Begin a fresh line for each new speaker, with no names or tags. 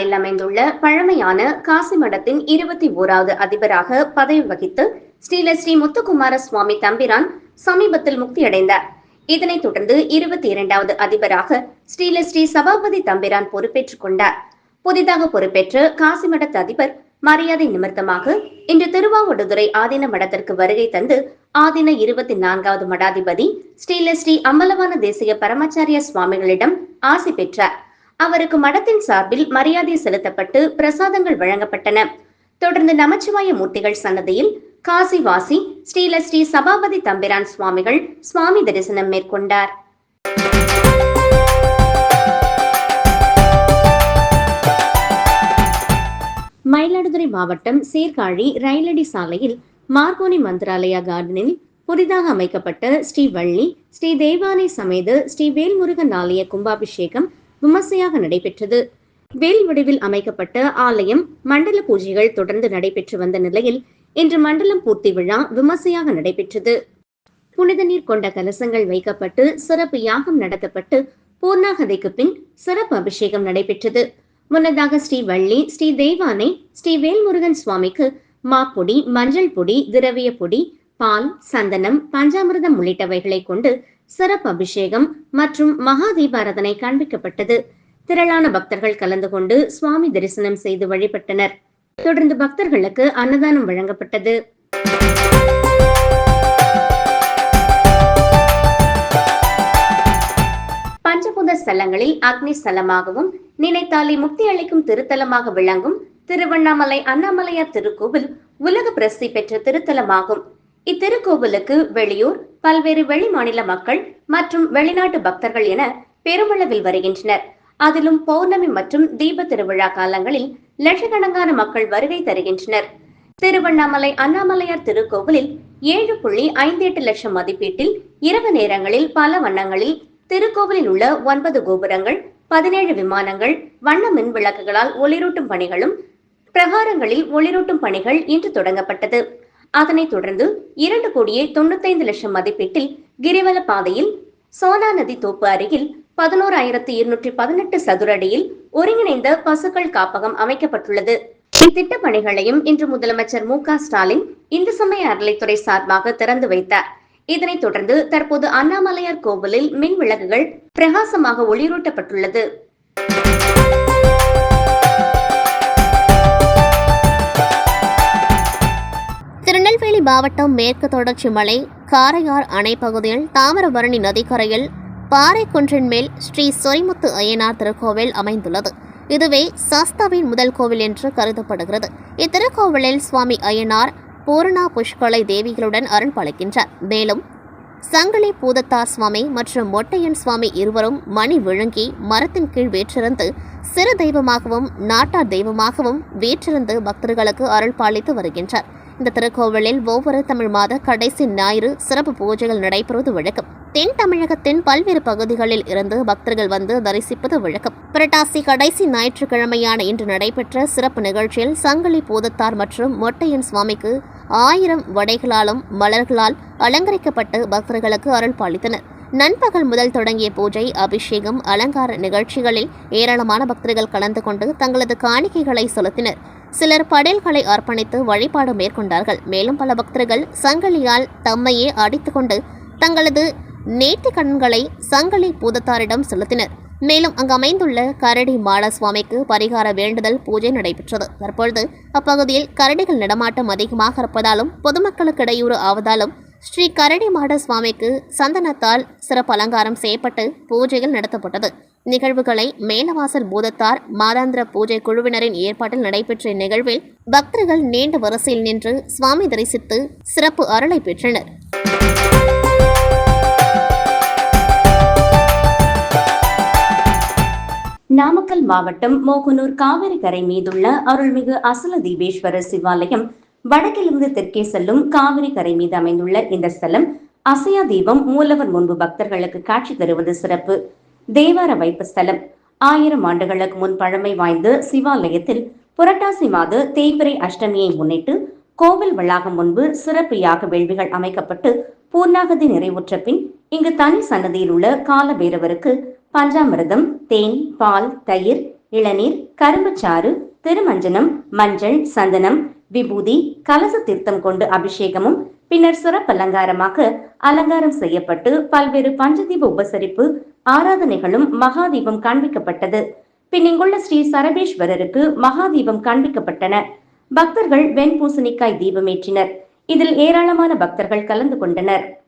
நாளில் அமைந்துள்ள பழமையான காசி மடத்தின் இருபத்தி ஓராவது அதிபராக பதவி வகித்து ஸ்ரீல ஸ்ரீ முத்துக்குமார சுவாமி தம்பிரான் சமீபத்தில் முக்தியடைந்தார். இதனைத் தொடர்ந்து இருபத்தி இரண்டாவது அதிபராக ஸ்ரீல ஸ்ரீ சபாபதி தம்பிரான் பொறுப்பேற்றுக் கொண்டார். புதிதாக பொறுப்பேற்ற காசி மடத்து அதிபர் மரியாதை நிமித்தமாக இன்று திருவாவடுதுறை ஆதீன மடத்திற்கு வருகை தந்து ஆதீன இருபத்தி நான்காவது மடாதிபதி ஸ்ரீல ஸ்ரீ அம்பலவான தேசிய பரமாச்சாரிய சுவாமிகளிடம் ஆசி பெற்றார். அவருக்கு மடத்தின் சார்பில் மரியாதை செலுத்தப்பட்டு பிரசாதங்கள் வழங்கப்பட்டன. தொடர்ந்து நமச்சிவாய மூர்த்திகள் சன்னதியில் காசிவாசி ஸ்ரீல ஸ்ரீ சபாபதி தம்பிரான் சுவாமிகள் சுவாமி தரிசனம் மேற்கொண்டார். மயிலாடுதுறை மாவட்டம் சீர்காழி ரயிலடி சாலையில் மார்கோனி மந்திராலயா கார்டனில் புதிதாக அமைக்கப்பட்ட ஸ்ரீ வள்ளி ஸ்ரீ தேவானை சமேத ஸ்ரீ வேல்முருகன் ஆலய கும்பாபிஷேகம் விமர்சையாக நடைபெற்றது. வேல் வடிவில் அமைக்கப்பட்ட ஆலயம் மண்டல பூஜைகள் தொடர்ந்து நடைபெற்று வந்த நிலையில் இன்று மண்டலம் பூர்த்தி விழா விமர்சையாக நடைபெற்றது. புனித நீர் கொண்ட கலசங்கள் வைக்கப்பட்டு சிறப்பு யாகம் நடத்தப்பட்டு பூர்ணாகதைக்கு பின் சிறப்பு அபிஷேகம் நடைபெற்றது. முன்னதாக ஸ்ரீ வள்ளி ஸ்ரீ தெய்வானை ஸ்ரீ வேல்முருகன் சுவாமிக்கு மாப்பொடி மஞ்சள் பொடி திரவிய பொடி பால் சந்தனம் பஞ்சாமிர்தம் உள்ளிட்டவைகளை கொண்டு சிறப்பு அபிஷேகம் மற்றும் மகா தீபாரதனை காண்பிக்கப்பட்டது. திரளான பக்தர்கள் கலந்து கொண்டு சுவாமி தரிசனம் செய்து வழிபட்டனர். தொடர்ந்து பக்தர்களுக்கு அன்னதானம் வழங்கப்பட்டது. பஞ்சபூத ஸ்தலங்களில் அக்னி ஸ்தலமாகவும் நினைத்தாலே முக்தி அளிக்கும் திருத்தலமாக விளங்கும் திருவண்ணாமலை அண்ணாமலையார் திருக்கோவில் உலக பிரசித்தி பெற்ற திருத்தலமாகும். இத்திருக்கோவிலுக்கு வெளியூர் பல்வேறு வெளி மாநில மக்கள் மற்றும் வெளிநாட்டு பக்தர்கள் என பெருமளவில் வருகின்றனர். அதிலும் பௌர்ணமி மற்றும் தீப திருவிழா காலங்களில் லட்சக்கணக்கான மக்கள் வருகை தருகின்றனர். திருவண்ணாமலை அண்ணாமலையார் திருக்கோவிலில் ஏழு புள்ளி ஐந்து எட்டு லட்சம் மதிப்பீட்டில் இரவு நேரங்களில் பல வண்ணங்களில் திருக்கோவிலில் உள்ள ஒன்பது கோபுரங்கள் பதினேழு விமானங்கள் வண்ண மின் விளக்குகளால் ஒளிரூட்டும் பணிகளும் பிரகாரங்களில் ஒளிரூட்டும் பணிகள் இன்று தொடங்கப்பட்டது. அதனைத் தொடர்ந்து இரண்டு கோடியே தொண்ணூத்தைந்து லட்சம் மதிப்பீட்டில் கிரிவல பாதையில் சோனா நதி தோப்பு அருகில் பதினோராயிரத்து இருநூற்றி பதினெட்டு சதுர அடியில் ஒருங்கிணைந்த பசுக்கள் காப்பகம் அமைக்கப்பட்டுள்ளது. இத்திட்ட பணிகளையும் இன்று முதலமைச்சர் மு ஸ்டாலின் இந்து சமய அறநிலைத்துறை சார்பாக திறந்து வைத்தார். இதனைத் தொடர்ந்து தற்போது அண்ணாமலையார் கோவிலில் மின் விளக்குகள் பிரகாசமாக ஒளிரூட்டப்பட்டுள்ளது.
திருநெல்வேலி மாவட்டம் மேற்கு தொடர்ச்சி மலை காரையார் அணை பகுதியில் தாமிரபரணி நதிக்கரையில் பாறை குன்றின் மேல் ஸ்ரீ சொரிமுத்து அய்யனார் திருக்கோவில் அமைந்துள்ளது. இதுவே சஸ்தாவின் முதல் கோவில் என்று கருதப்படுகிறது. இத்திருக்கோவிலில் சுவாமி அய்யனார் பூரணா புஷ்கலை தேவிகளுடன் அருள் பாலிக்கின்றார் மேலும் சங்கிலி பூதத்தார் சுவாமி மற்றும் மொட்டையன் சுவாமி இருவரும் மணி விழுங்கி மரத்தின் கீழ் வீற்றிருந்து சிறு தெய்வமாகவும் நாட்டார் தெய்வமாகவும் வீற்றிருந்து பக்தர்களுக்கு அருள் பாலித்து வருகின்றார். இந்த திருக்கோவிலில் ஒவ்வொரு தமிழ் மாத கடைசி ஞாயிறு சிறப்பு பூஜைகள் நடைபெறுவது வழக்கம். தென் தமிழகத்தின் பல்வேறு பகுதிகளில் இருந்து பக்தர்கள் வந்து தரிசிப்பது வழக்கம். புரட்டாசி கடைசி ஞாயிற்றுக்கிழமையான இன்று நடைபெற்ற சிறப்பு நிகழ்ச்சியில் சங்கிலி பூதத்தார் மற்றும் மொட்டையன் சுவாமிக்கு ஆயிரம் வடைகளாலும் மலர்களால் அலங்கரிக்கப்பட்டு பக்தர்களுக்கு அருள் பாலித்தனர். நண்பகல் முதல் தொடங்கிய பூஜை அபிஷேகம் அலங்கார நிகழ்ச்சிகளில் ஏராளமான பக்தர்கள் கலந்து கொண்டு தங்களது காணிக்கைகளை செலுத்தினர். சிலர் படேல்களை அர்ப்பணித்து வழிபாடு மேற்கொண்டார்கள். மேலும் பல பக்தர்கள் சங்கிலியால் தம்மையே அடித்துக்கொண்டு தங்களது நேர்த்தி கடன்களை சங்கிலி பூதத்தாரிடம் செலுத்தினர். மேலும் அங்கு அமைந்துள்ள கரடி மாட சுவாமிக்கு பரிகார வேண்டுதல் பூஜை நடைபெற்றது. தற்பொழுது அப்பகுதியில் கரடிகள் நடமாட்டம் அதிகமாக இருப்பதாலும் பொதுமக்களுக்கு இடையூறு ஆவதாலும் ஸ்ரீ கரடி மாட சுவாமிக்கு சந்தனத்தால் சிறப்பு அலங்காரம் செய்யப்பட்டு பூஜைகள் நடத்தப்பட்டது. நிகழ்வுகளை மேலவாசல் பூதத்தார் மாதாந்திர பூஜை குழுவினரின் ஏற்பாட்டில் நடைபெற்ற இந்நிகழ்வில் பக்தர்கள் நீண்ட வரிசையில் நின்று சுவாமி தரிசித்து சிறப்பு அருளை பெற்றனர்.
நாமக்கல் மாவட்டம் மோகனூர் காவிரி கரை மீதுள்ள அருள்மிகு அசல தீபேஸ்வரர் சிவாலயம் வடக்கிலிருந்து தெற்கே செல்லும் காவிரி கரை மீது அமைந்துள்ள இந்த ஸ்தலம் அசையா தீபம் மூலவர் முன்பு பக்தர்களுக்கு காட்சி தருவது சிறப்பு. தேவார வைப்பு ஸ்தலம். ஆயிரம் ஆண்டுகளுக்கு முன் பழமை வாய்ந்த சிவாலயத்தில் புரட்டாசி மாத தேய்பிரை அஷ்டமியை முன்னிட்டு கோவில் வளாகம் முன்பு சிறப்பு யாக வேள்விகள் அமைக்கப்பட்டு பூர்ணாகதி நிறைவுற்ற பின் இங்கு தனி சன்னதியில் உள்ள கால பைரவருக்கு பஞ்சாமிரதம் தேன் பால் தயிர் இளநீர் கரும்புச்சாறு திருமஞ்சனம் மஞ்சள் சந்தனம் விபூதி கலச தீர்த்தம் கொண்டு அபிஷேகமும் பின்னர் சிறப்பலங்காரமாக அலங்காரம் செய்யப்பட்டு பல்வேறு பஞ்சதீப உபசரிப்பு ஆராதனைகளும் மகாதீபம் காண்பிக்கப்பட்டது. பின் இங்குள்ள ஸ்ரீ சரபேஸ்வரருக்கு மகாதீபம் காண்பிக்கப்பட்டன. பக்தர்கள் வெண்பூசணிக்காய் தீபமேற்றினர். இதில் ஏராளமான பக்தர்கள் கலந்து கொண்டனர்.